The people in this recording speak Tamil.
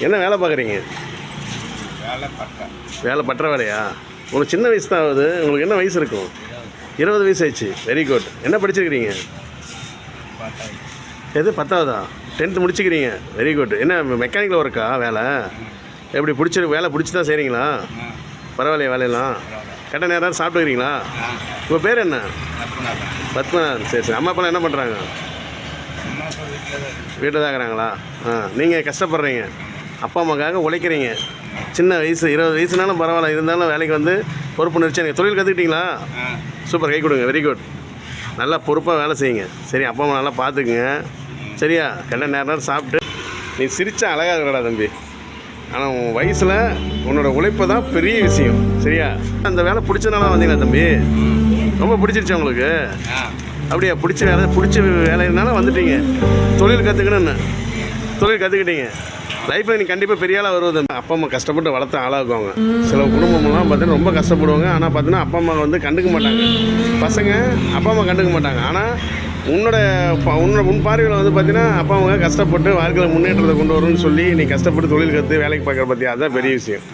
என்ன வேலை பார்க்குறீங்க? வேலை பற்ற வேலையா? உங்களுக்கு சின்ன வயசு தான் ஆகுது. உங்களுக்கு என்ன வயசு இருக்கும்? இருபது. வயசு ஆயிடுச்சு. வெரி குட் என்ன படிச்சிருக்கிறீங்க? எது பத்தாவதா? டென்த்து முடிச்சுக்கிறீங்க. வெரி குட் என்ன மெக்கானிக்கில் ஒர்க்கா வேலை? எப்படி பிடிச்சி வேலை பிடிச்சி தான் செய்கிறீங்களா பரவாயில்லையா வேலையெல்லாம். கரெக்டாக நேரம் சாப்பிட்டுக்கிறீங்களா? உங்கள் பேர் என்ன? பத்மநாதன் சரி சரி. அம்மா அப்பாலாம் என்ன பண்ணுறாங்க. வீட்டில் தான் இருக்கிறாங்களா? ஆ. நீங்கள் கஷ்டப்படுறீங்க. அப்பா அம்மாக்காக உழைக்கிறீங்க. சின்ன வயசு இருபது வயசுனாலும் பரவாயில்ல இருந்தாலும் வேலைக்கு வந்து பொறுப்பு நிறுத்தி தொழில் கற்றுக்கிட்டீங்களா சூப்பர் கை கொடுங்க. வெரி குட் நல்லா பொறுப்பாக வேலை செய்யுங்க. சரி அப்பா அம்மா நல்லா பார்த்துக்குங்க சரியா? கண்ட நேரம் நேரம் சாப்பிட்டு. நீ சிரிச்சா அழகாக இருக்கடா தம்பி. ஆனால் உன் வயசில் உன்னோட உழைப்பு தான் பெரிய விஷயம். சரியா? அந்த வேலை பிடிச்சனால வந்தீங்களா தம்பி? ரொம்ப பிடிச்சிருச்சா உங்களுக்கு? அப்படியா? பிடிச்ச வேலை பிடிச்ச வேலைனால வந்துட்டீங்க. தொழில் கற்றுக்கணுன்னு தொழில் கற்றுக்கிட்டீங்க லைஃப்பில் நீ கண்டிப்பாக பெரிய ஆளாக வருவது அப்பா அம்மா கஷ்டப்பட்டு வளர்த்த ஆளாக்குவாங்க. சில குடும்பம்லாம் பார்த்தீங்கன்னா ரொம்ப கஷ்டப்படுவாங்க. ஆனால் பார்த்தீங்கன்னா அப்பா அம்மா வந்து கண்டுக்க மாட்டாங்க. பசங்க அப்பா அம்மா கண்டுக்க மாட்டாங்க. ஆனால் உன்னோட ப- உன்னோட உன் பார்வையில் வந்து பார்த்தீங்கன்னா அப்பா அம்மா கஷ்டப்பட்டு வாழ்க்கையில் முன்னேற்றத்தை கொண்டு வரும்னு சொல்லி நீ கஷ்டப்பட்டு தொழில் கற்று வேலைக்கு பார்க்குற பற்றி அதுதான் பெரிய விஷயம்.